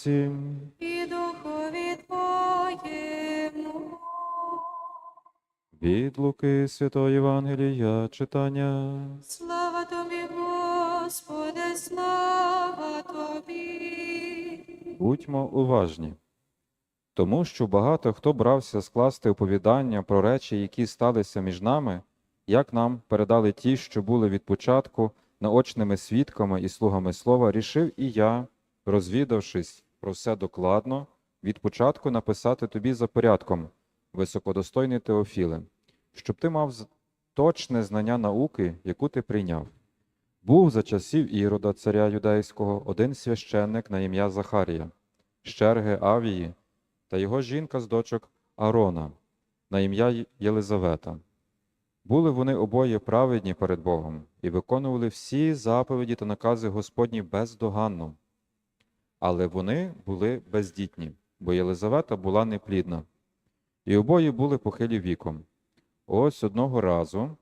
Отці і Духові Твоєму. від Луки Святого Євангелія читання. Слава Тобі, Господи, слава Тобі. Будьмо уважні. Тому що багато хто брався скласти оповідання про речі, які сталися між нами, як нам передали ті, що були від початку наочними свідками і слугами слова, рішив і я, розвідавшись про все докладно, від початку написати тобі за порядком, високодостойний Теофіле, щоб ти мав точне знання науки, яку ти прийняв. Був за часів Ірода, царя юдейського, один священник на ім'я Захарія, з черги Авії, та його жінка з дочок Арона, на ім'я Єлизавета. Були вони обоє праведні перед Богом і виконували всі заповіді та накази Господні бездоганно. Але вони були бездітні, бо Єлизавета була неплідна, і обоє були похилі віком. Ось одного разу,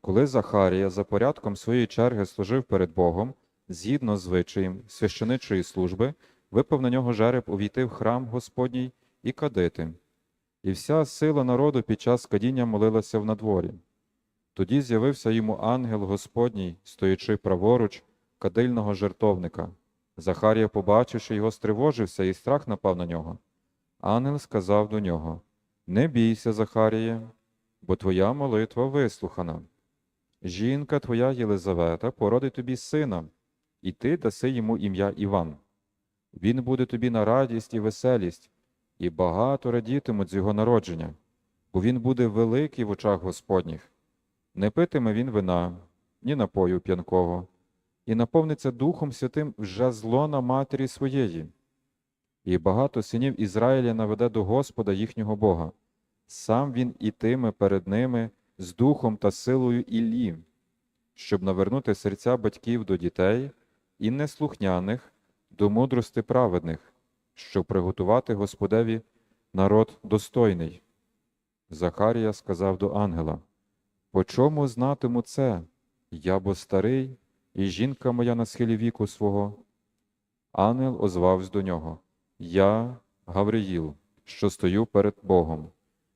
коли Захарія за порядком своєї черги служив перед Богом, згідно з звичаєм священичої служби, випав на нього жереб увійти в храм Господній і кадити. І вся сила народу під час кадіння молилася в надворі. Тоді з'явився йому ангел Господній, стоячи праворуч кадильного жертовника. Захарія, побачивши його, стривожився, і страх напав на нього. Ангел сказав до нього: Не бійся, Захаріє, бо твоя молитва вислухана. Жінка твоя Єлизавета породить тобі сина, і ти даси йому ім'я Іван. Він буде тобі на радість і веселість, і багато радітимуть з його народження, бо він буде великий в очах Господніх. Не питиме він вина, ні напою п'янкого, і наповниться Духом Святим вже зло на матері своєї. І багато синів Ізраїля наведе до Господа їхнього Бога. Сам він ітиме перед ними з духом та силою Іллі, щоб навернути серця батьків до дітей і неслухняних до мудрости праведних, щоб приготувати Господеві народ достойний. Захарія сказав до ангела: По чому знатиму це? Я бо старий, і жінка моя на схилі віку свого. Ангел озвався до нього: Я, Гавриїл, що стою перед Богом.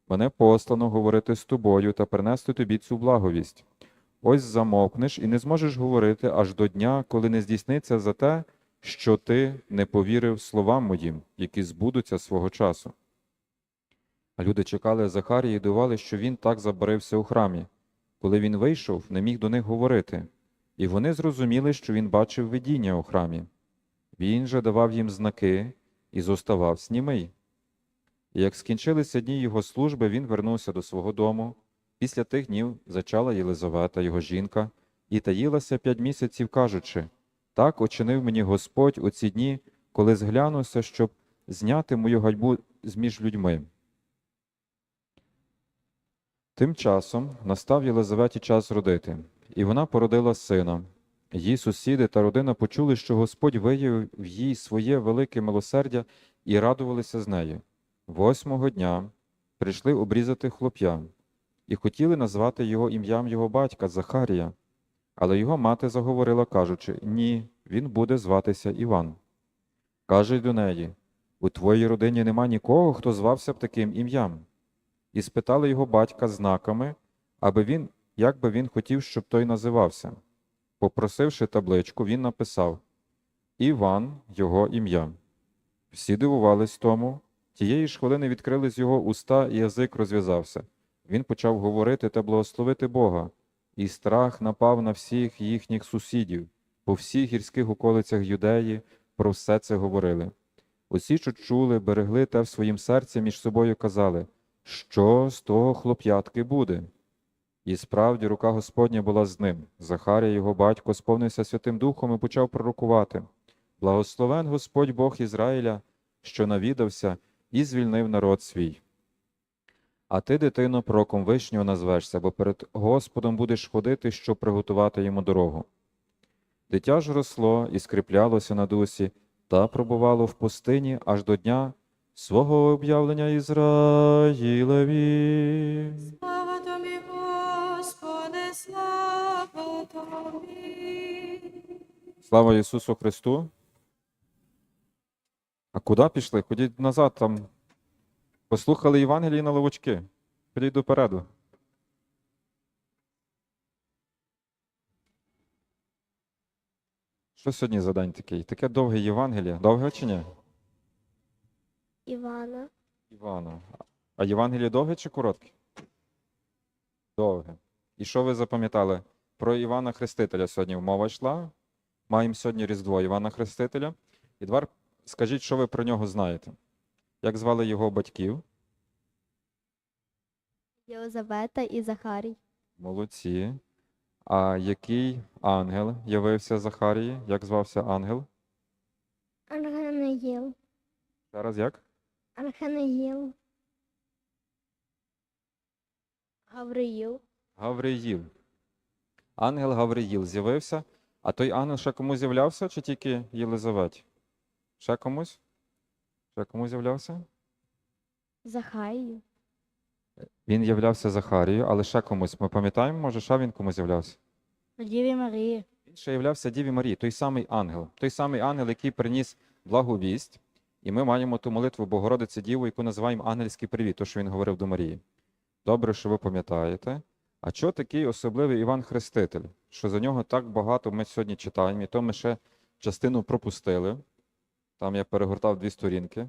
Мене послано говорити з тобою та принести тобі цю благовість. Ось замовкнеш і не зможеш говорити аж до дня, коли не здійсниться за те, що ти не повірив словам моїм, які збудуться свого часу. А люди чекали Захарії і дивували, що він так забарився у храмі. Коли він вийшов, не міг до них говорити, і вони зрозуміли, що він бачив видіння у храмі. Він же давав їм знаки і зоставав снімий. І як скінчилися дні його служби, він вернувся до свого дому. Після тих днів зачала Єлизавета, його жінка, і таїлася п'ять місяців, кажучи: Так очинив мені Господь у ці дні, коли зглянувся, щоб зняти мою ганьбу з між людьми. Тим часом настав Єлизаветі час родити, і вона породила сина. Її сусіди та родина почули, що Господь виявив їй своє велике милосердя і радувалися з нею. Восьмого дня прийшли обрізати хлоп'я і хотіли назвати його ім'ям його батька Захарія. Але його мати заговорила, кажучи: Ні, він буде зватися Іван. Каже до неї: У твоїй родині нема нікого, хто звався б таким ім'ям. І спитали його батька знаками, аби він, як би він хотів, щоб той називався. Попросивши табличку, він написав Іван його ім'я. Всі дивувались тому. Тієї ж хвилини відкрились його уста, і язик розв'язався. Він почав говорити та благословити Бога, і страх напав на всіх їхніх сусідів, по всіх гірських околицях Юдеї про все це говорили. Усі, що чули, берегли те в своїм серці між собою казали, що з того хлоп'ятки буде. І справді рука Господня була з ним. Захарія, його батько, сповнився Святим Духом і почав пророкувати. Благословен Господь Бог Ізраїля, що навідався і звільнив народ свій. А ти, дитино, пророком вишнього назвешся, бо перед Господом будеш ходити, щоб приготувати йому дорогу. Дитя ж росло і скріплялося на дусі, та пробувало в пустині аж до дня свого об'явлення Ізраїлеві. Слава Ісусу Христу! А куди пішли? Ходіть назад там. Послухали Євангелії на ловочки. Ходіть допереду. Що сьогодні за день такий? Таке довге Євангеліє. Довге чи ні? Івана. Івана. А Євангеліє довге чи коротке? Довге. І що ви запам'ятали? Про Івана Хрестителя сьогодні мова йшла. Маємо сьогодні Різдво Івана Хрестителя. І тепер скажіть, що ви про нього знаєте? Як звали його батьків? Єлизавета і Захарій. Молодці. А який ангел явився Захарії? Як звався ангел? Архангел. Зараз як? Архангел. Гавриїл. Гавриїл. Ангел Гавриїл з'явився. А той ангел ще комусь з'являвся, чи тільки Єлизаветі? Ще комусь? Ще комусь з'являвся? Захарію. Він являвся Захарію, але ще комусь. Ми пам'ятаємо, може, ще він комусь з'являвся? Діві Марії. Він ще являвся Діві Марії, той самий ангел, той самий ангел, який приніс благу вість. І ми маємо ту молитву Богородиці Діву, яку називаємо ангельський привіт, то, що він говорив до Марії. Добре, що ви пам'ятаєте. А чого такий особливий Іван Хреститель? Що за нього так багато ми сьогодні читаємо, і то ми ще частину пропустили. Там я перегортав дві сторінки.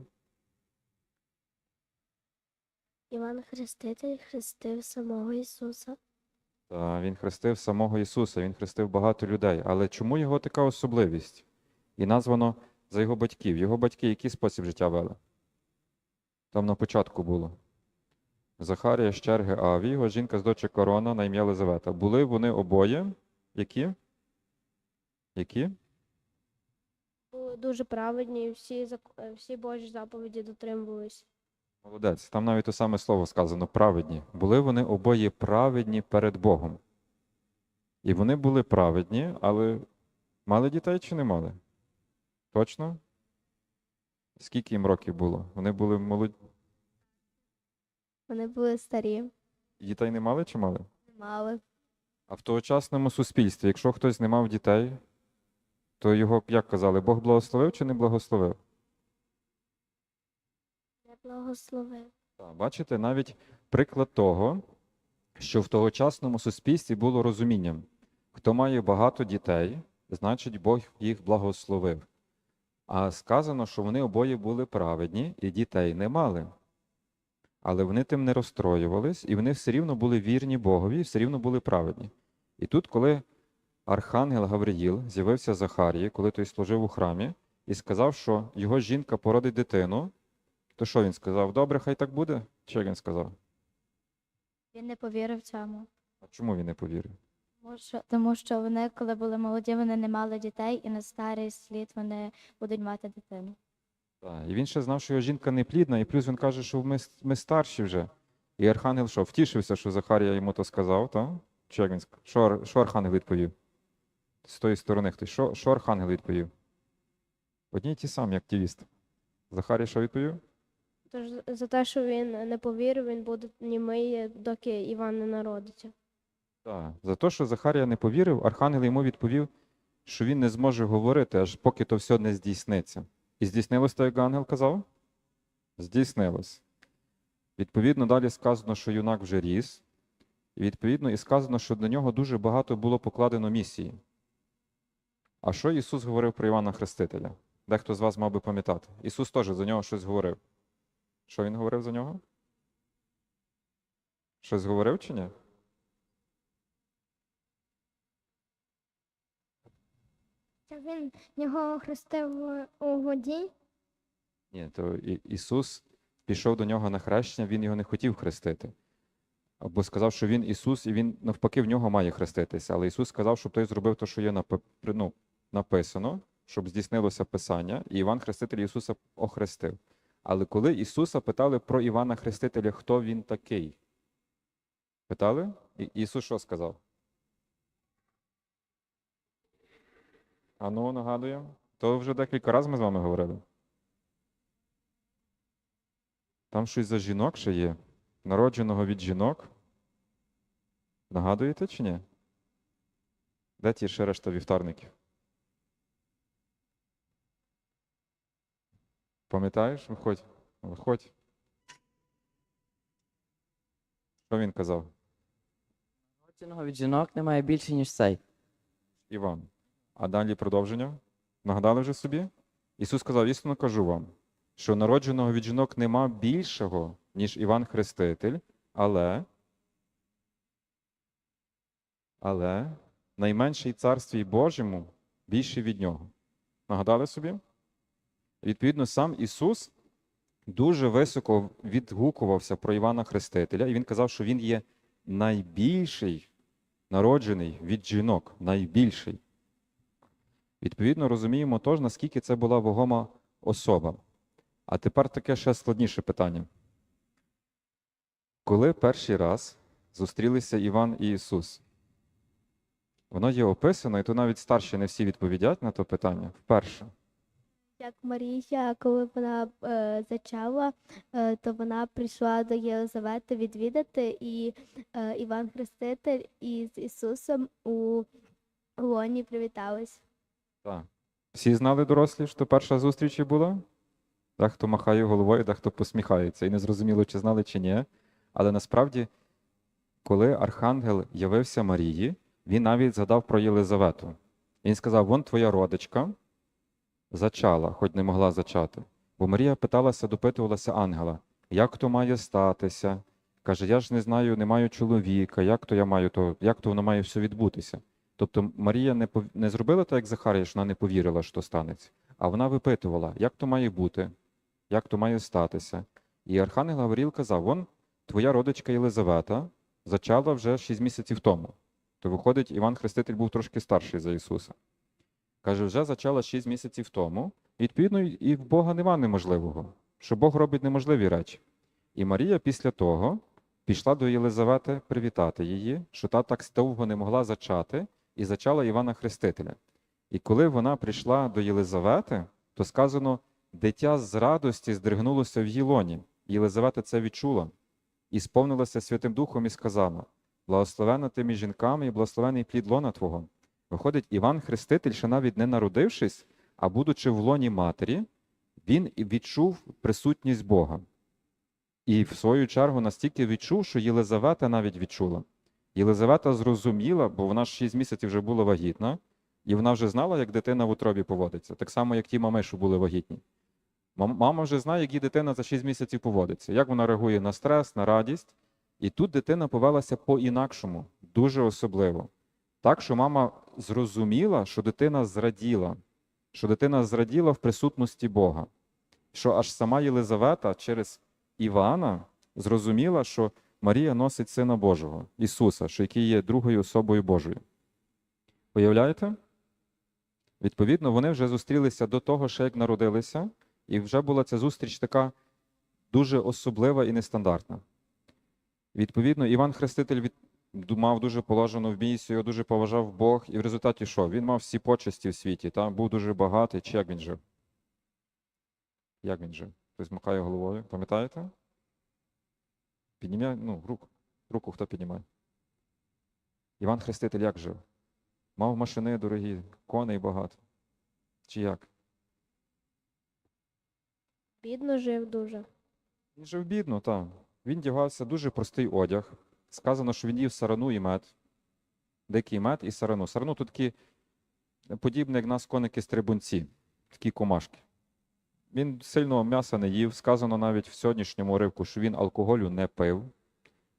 Іван Хреститель хрестив самого Ісуса. Та він хрестив самого Ісуса, він хрестив багато людей. Але чому його така особливість? І названо за його батьків. Його батьки який спосіб життя вели? Там на початку було. Захарія з черги Аві, його жінка з дочі Корона на ім'я Лизавета. Були вони обоє. Які? Які? дуже праведні, і всі, зак- всі Божі заповіді дотримувались. Молодець. Там навіть те саме слово сказано праведні. Були вони обоє праведні перед Богом. І вони були праведні, але мали дітей чи не мали? Точно? Скільки їм років було? Вони були молоді. Вони були старі, Дітей не мали чи мали? не мали. А в тогочасному суспільстві, якщо хтось не мав дітей, то його, як казали, Бог благословив чи не благословив? Не благословив. Так, бачите, навіть приклад того, що в тогочасному суспільстві було розумінням. Хто має багато дітей, значить Бог їх благословив. А сказано, що вони обоє були праведні і дітей не мали. Але вони тим не розстроювались, і вони все рівно були вірні Богові, і все рівно були праведні. І тут, коли архангел Гавриїл з'явився Захарії, коли той служив у храмі, і сказав, що його жінка породить дитину, то що він сказав? Добре, хай так буде? Як він сказав? Він не повірив цьому. А чому він не повірив? Тому що, тому що вони, коли були молоді, вони не мали дітей, і на старий слід вони будуть мати дитину. Так. І він ще знав, що його жінка не плідна, і плюс він каже, що ми, ми старші вже. І Архангел що, втішився, що Захарія йому то сказав, так? Чи як він? Що, що Архангел відповів? З тої сторони хтось. Що, що Архангел відповів? Одні й ті самі активісти. Захарія що відповів? Тож за те, що він не повірив, він буде німий, доки Іван не народиться. Так. За те, що Захарія не повірив, Архангел йому відповів, що він не зможе говорити, аж поки то все не здійсниться. І здійснилось то, як ангел казав? Здійснилось. Відповідно, далі сказано, що юнак вже ріс. І відповідно, і сказано, що на нього дуже багато було покладено місії. А що Ісус говорив про Івана Хрестителя? Дехто з вас мав би пам'ятати. Ісус теж за нього щось говорив. Що він говорив за нього? Щось говорив чи ні? Він його хрестив у воді. Ні, то Ісус пішов до нього на хрещення, він його не хотів хрестити. Або сказав, що він Ісус, і він навпаки в нього має хреститися. Але Ісус сказав, щоб той зробив те, що є при- ну, написано, щоб здійснилося Писання, і Іван Хреститель Ісуса охрестив. Але коли Ісуса питали про Івана Хрестителя, хто він такий? Питали? І Ісус що сказав? А ну, нагадуємо. То вже декілька разів ми з вами говорили. Там щось за жінок ще є. Народженого від жінок. Нагадуєте чи ні? Де ті ще решта вівтарників? Пам'ятаєш? Виходь. Виходь. Що він казав? Народженого від жінок немає більше, ніж цей. Іван. А далі продовження. Нагадали вже собі? Ісус сказав, істинно кажу вам, що народженого від жінок нема більшого, ніж Іван Хреститель, але, але найменший царстві Божому більший від нього. Нагадали собі? Відповідно, сам Ісус дуже високо відгукувався про Івана Хрестителя, і він казав, що він є найбільший народжений від жінок, найбільший. Відповідно, розуміємо тож, наскільки це була вагома особа. А тепер таке ще складніше питання. Коли перший раз зустрілися Іван і Ісус? Воно є описано, і то навіть старші не всі відповідять на то питання вперше. Як Марія, коли вона е, зачала, е, то вона прийшла до Єлизавети відвідати, і е, Іван Хреститель із Ісусом у лоні привітались. Так. Всі знали дорослі, що перша зустріч була? Дехто махає головою, дехто посміхається. І не зрозуміло, чи знали, чи ні. Але насправді, коли архангел явився Марії, він навіть згадав про Єлизавету. Він сказав: вон твоя родичка зачала, хоч не могла зачати. Бо Марія питалася, допитувалася ангела, як то має статися. Каже, я ж не знаю, не маю чоловіка, як то я маю, то, як то воно має все відбутися. Тобто Марія не, пов- не зробила так, як Захарія, що вона не повірила, що станеться, а вона випитувала, як то має бути, як то має статися. І Архангел Гавріл казав: вон твоя родичка Єлизавета зачала вже 6 місяців тому. То виходить, Іван Хреститель був трошки старший за Ісуса. Каже, вже зачала 6 місяців тому. Відповідно, і в Бога нема неможливого, що Бог робить неможливі речі. І Марія після того пішла до Єлизавети привітати її, що та так довго не могла зачати, і зачала Івана Хрестителя. І коли вона прийшла до Єлизавети, то сказано, дитя з радості здригнулося в її лоні. Єлизавета це відчула і сповнилася Святим Духом і сказала: Благословена ти між жінками і благословений плід лона Твого. Виходить, Іван Хреститель, ще навіть не народившись, а будучи в лоні матері, він відчув присутність Бога. І в свою чергу настільки відчув, що Єлизавета навіть відчула. Єлизавета зрозуміла, бо вона ж 6 місяців вже була вагітна, і вона вже знала, як дитина в утробі поводиться, так само, як ті мами, що були вагітні. Мама вже знає, як її дитина за 6 місяців поводиться, як вона реагує на стрес, на радість. І тут дитина повелася по-інакшому, дуже особливо. Так, що мама зрозуміла, що дитина зраділа, що дитина зраділа в присутності Бога, що аж сама Єлизавета через Івана зрозуміла, що Марія носить Сина Божого, Ісуса, що який є другою особою Божою. Уявляєте? Відповідно, вони вже зустрілися до того, ще як народилися, і вже була ця зустріч така дуже особлива і нестандартна. Відповідно, Іван Хреститель від... мав дуже положену в місію, його дуже поважав Бог, і в результаті що? Він мав всі почесті в світі, та? був дуже багатий, чи як він жив? Як він жив? Хтось махає головою, пам'ятаєте? Піднімає, ну, руку. Руку хто піднімає? Іван Хреститель як жив? Мав машини дорогі, коней багато. Чи як? Бідно жив дуже. Він жив бідно, так. Він дягався дуже простий одяг. Сказано, що він їв сарану і мед. Дикий мед і сарану. Сарану тут такі подібне, як нас коники стрибунці, такі комашки. Він сильного м'яса не їв. Сказано навіть в сьогоднішньому уривку, що він алкоголю не пив.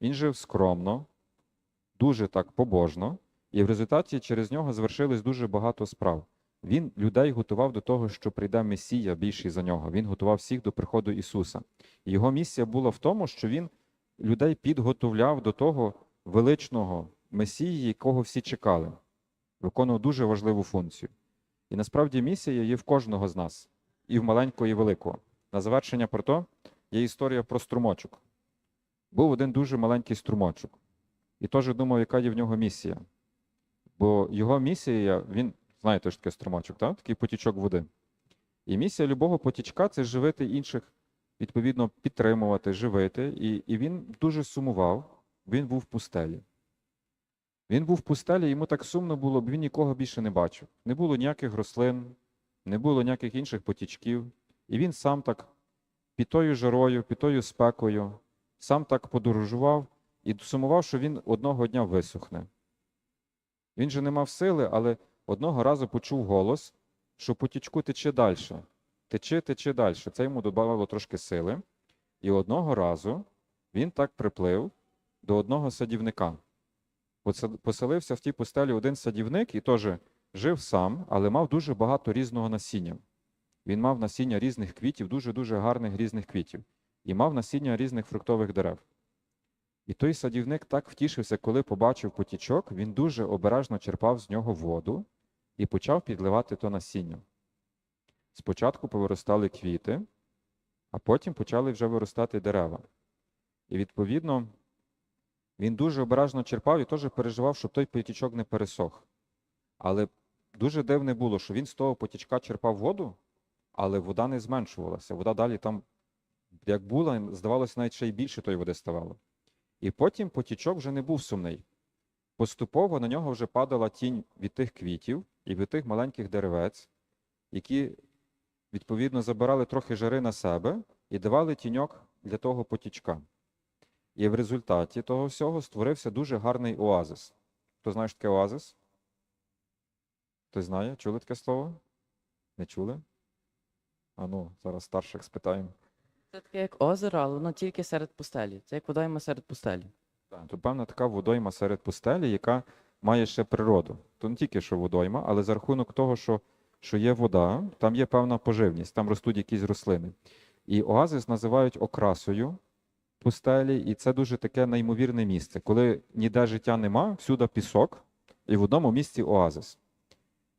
Він жив скромно, дуже так побожно, і в результаті через нього звершилось дуже багато справ. Він людей готував до того, що прийде Месія більший за нього. Він готував всіх до приходу Ісуса. Його місія була в тому, що він людей підготовляв до того величного Месії, якого всі чекали. Виконував дуже важливу функцію. І насправді місія є в кожного з нас, і в маленького, і великого. На завершення про то є історія про струмочок. Був один дуже маленький струмочок. І теж думав, яка є в нього місія. Бо його місія, він, знаєте, що таке струмочок, так? такий потічок води. І місія любого потічка це живити інших, відповідно, підтримувати, живити. І, і він дуже сумував, він був в пустелі. Він був в пустелі, йому так сумно було, бо він нікого більше не бачив. Не було ніяких рослин, не було ніяких інших потічків. І він сам так під тою жарою, під тою спекою, сам так подорожував і сумував, що він одного дня висохне. Він же не мав сили, але одного разу почув голос, що потічку тече далі. Тече, тече далі. Це йому додавало трошки сили. І одного разу він так приплив до одного садівника. Поселився в тій пустелі один садівник і теж жив сам, але мав дуже багато різного насіння. Він мав насіння різних квітів, дуже-дуже гарних різних квітів, і мав насіння різних фруктових дерев. І той садівник так втішився, коли побачив потічок, він дуже обережно черпав з нього воду і почав підливати то насіння. Спочатку повиростали квіти, а потім почали вже виростати дерева. І відповідно він дуже обережно черпав і теж переживав, щоб той потічок не пересох. Але дуже дивне було, що він з того потічка черпав воду, але вода не зменшувалася. Вода далі там, як була, здавалося, навіть ще й більше тої води ставало. І потім потічок вже не був сумний. Поступово на нього вже падала тінь від тих квітів і від тих маленьких деревець, які, відповідно, забирали трохи жари на себе і давали тіньок для того потічка. І в результаті того всього створився дуже гарний оазис. Хто знає, що таке оазис? Хтось знає? Чули таке слово? Не чули? А ну, зараз старших спитаємо. Це таке як озеро, але воно тільки серед пустелі. Це як водойма серед пустелі. Так, то певна така водойма серед пустелі, яка має ще природу. То не тільки що водойма, але за рахунок того, що, що є вода, там є певна поживність, там ростуть якісь рослини. І оазис називають окрасою пустелі, і це дуже таке неймовірне місце. Коли ніде життя нема, всюди пісок, і в одному місці оазис.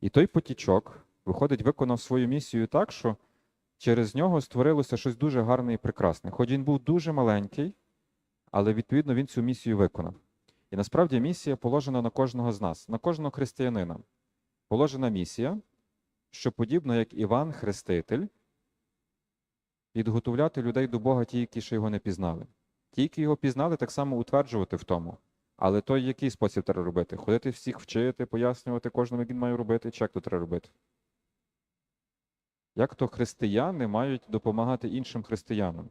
І той потічок, виходить, виконав свою місію так, що через нього створилося щось дуже гарне і прекрасне. Хоч він був дуже маленький, але відповідно він цю місію виконав. І насправді місія положена на кожного з нас, на кожного християнина. Положена місія, що подібно як Іван Хреститель, підготовляти людей до Бога ті, які ще його не пізнали. Ті, які його пізнали, так само утверджувати в тому. Але той, який спосіб треба робити? Ходити всіх вчити, пояснювати кожному, як він має робити, чи як то треба робити? Як то християни мають допомагати іншим християнам?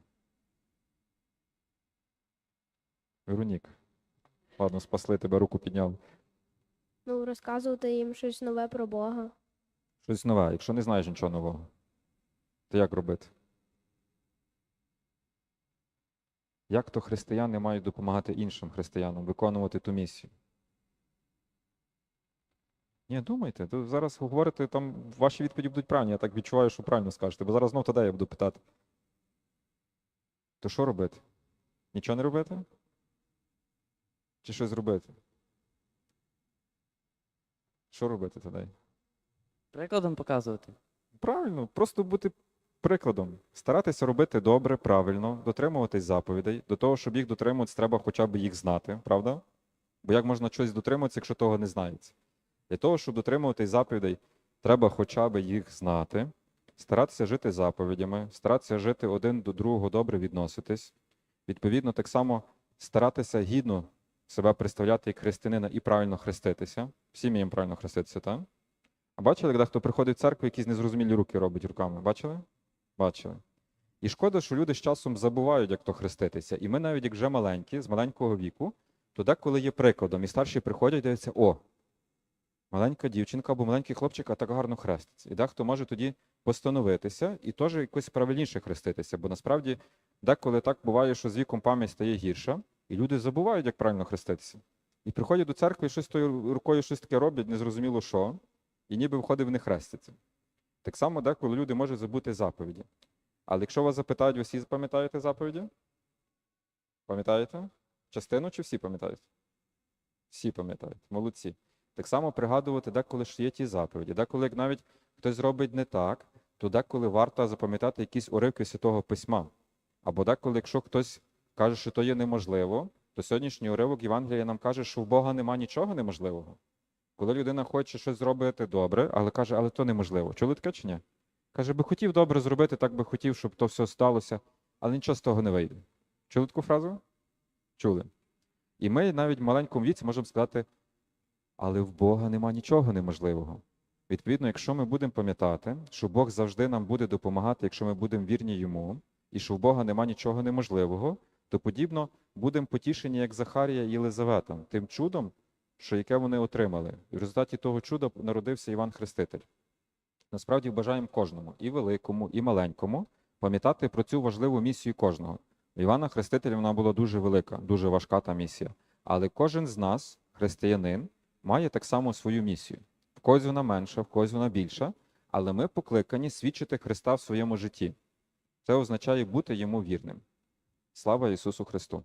Веронік. Ладно, спасли тебе, руку підняв. Ну, розказувати їм щось нове про Бога. Щось нове, якщо не знаєш нічого нового. То як робити? Як то християни мають допомагати іншим християнам виконувати ту місію? Ні, думайте, то зараз говорите, там ваші відповіді будуть правильні, я так відчуваю, що правильно скажете, бо зараз знов тоді я буду питати. То що робити? Нічого не робити? Чи щось робити? Що робити тоді? Прикладом показувати. Правильно, просто бути прикладом. Старатися робити добре, правильно, дотримуватись заповідей. До того, щоб їх дотримуватися, треба хоча б їх знати, правда? Бо як можна щось дотримуватися, якщо того не знається? Для того, щоб дотримуватись заповідей, треба хоча б їх знати, старатися жити заповідями, старатися жити один до другого добре відноситись. Відповідно, так само старатися гідно себе представляти як християнина і правильно хреститися. Всі вміємо правильно хреститися, так? А бачили, коли хто приходить в церкву, якісь незрозумілі руки робить руками? Бачили? Бачили. І шкода, що люди з часом забувають, як то хреститися. І ми навіть як вже маленькі, з маленького віку, то деколи є прикладом, і старші приходять і дивляться, о, маленька дівчинка або маленький хлопчик, а так гарно хреститься. І дехто може тоді постановитися і теж якось правильніше хреститися. Бо насправді деколи так буває, що з віком пам'ять стає гірша, і люди забувають, як правильно хреститися. І приходять до церкви і щось тою рукою щось таке роблять, незрозуміло що, і ніби виходить, вони хрестяться. Так само деколи люди можуть забути заповіді. Але якщо вас запитають, ви всі пам'ятаєте заповіді? Пам'ятаєте? Частину чи всі пам'ятають? Всі пам'ятають, молодці. Так само пригадувати, деколи ж є ті заповіді. Деколи, як навіть хтось зробить не так, то деколи варто запам'ятати якісь уривки Святого Письма. Або деколи, якщо хтось каже, що то є неможливо, то сьогоднішній уривок Євангелія нам каже, що в Бога нема нічого неможливого. Коли людина хоче щось зробити добре, але каже, але то неможливо. Чули таке чи ні? Каже, би хотів добре зробити, так би хотів, щоб то все сталося, але нічого з того не вийде. Чули таку фразу? Чули. І ми навіть в маленькому віці можемо сказати, але в Бога нема нічого неможливого. Відповідно, якщо ми будемо пам'ятати, що Бог завжди нам буде допомагати, якщо ми будемо вірні йому, і що в Бога нема нічого неможливого, то подібно будемо потішені, як Захарія і Єлизавета, тим чудом, що яке вони отримали. І в результаті того чуда народився Іван Хреститель. Насправді бажаємо кожному, і великому, і маленькому, пам'ятати про цю важливу місію кожного. У Івана Хрестителя вона була дуже велика, дуже важка та місія. Але кожен з нас, християнин, має так само свою місію. В когось вона менша, в когось вона більша, але ми покликані свідчити Христа в своєму житті. Це означає бути йому вірним. Слава Ісусу Христу!